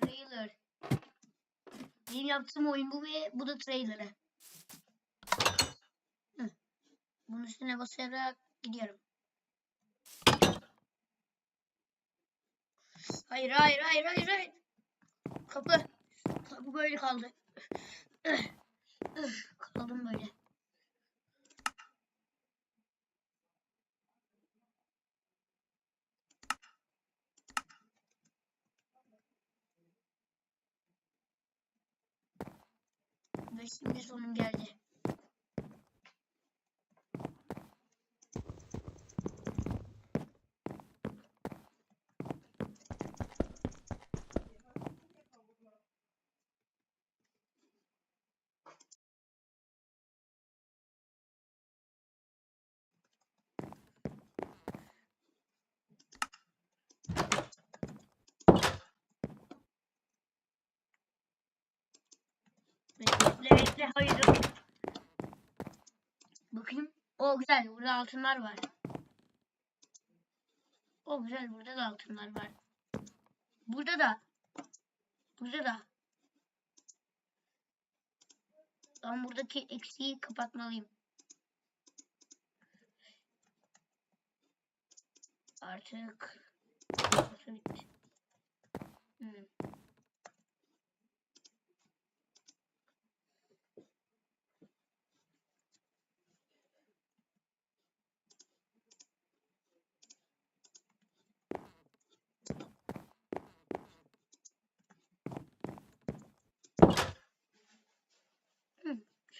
Trailer. Benim yaptığım oyun bu ve bu da trailer'ı. Bunun üstüne basarak gidiyorum. Hayır hayır hayır hayır hayır. Kapı. Kapı böyle kaldı. Kaldım böyle. Ve şimdi sonum geldi. Bekle bekle hayır. Bakayım. O güzel burada altınlar var. O güzel burada da altınlar var. Burada da. Burada da. Ben buradaki eksiği kapatmalıyım. Artık burası. Hmm.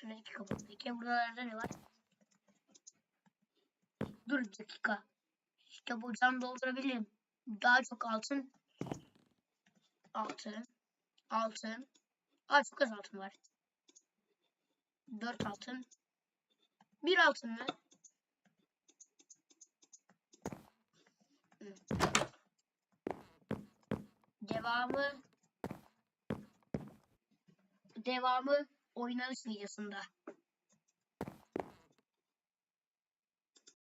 Hı, Şuradaki kapı. Peki buralarda ne var? Dur bir dakika. İşte buradan doldurabilirim. Daha çok altın. Altın. Altın. Aa çok az altın var. Dört altın. Bir altın mı? Devamı devamı oynanış videosunda.